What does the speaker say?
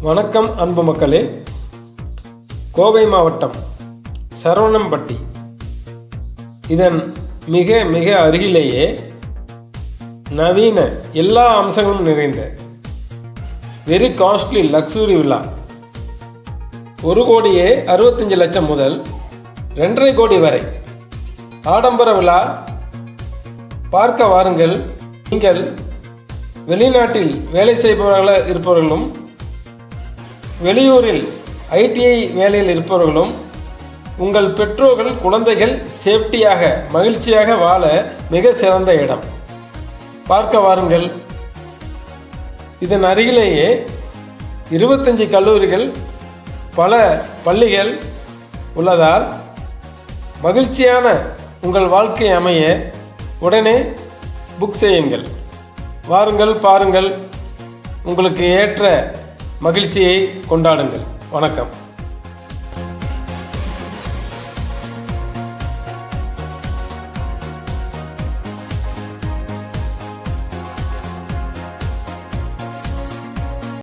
வணக்கம் அன்பு மக்களே. கோவை மாவட்டம் சரவணம்பட்டி. இதன் மிக மிக அருகிலேயே நவீன எல்லா அம்சங்களும் நிறைந்த வெரி காஸ்ட்லி லக்ஸுரி விழா. ஒரு கோடியே அறுபத்தஞ்சு லட்சம் முதல் ரெண்டரை கோடி வரை ஆடம்பர விழா. பார்க்க வாருங்கள். நீங்கள் வெளிநாட்டில் வேலை செய்பவர்களாக இருப்பவர்களும் வெளியூரில் ஐடிஐ வேலையில் இருப்பவர்களும் உங்கள் பெற்றோர்கள் குழந்தைகள் சேஃப்டியாக மகிழ்ச்சியாக வாழ மிக சிறந்த இடம். பார்க்க வாருங்கள். இதன் அருகிலேயே இருபத்தஞ்சி கல்லூரிகள் பல பள்ளிகள் உள்ளதால் மகிழ்ச்சியான உங்கள் வாழ்க்கை அமைய உடனே புக் செய்யுங்கள். வாருங்கள் பாருங்கள். உங்களுக்கு ஏற்ற மகிழ்ச்சியை கொண்டாடுங்கள். வணக்கம்.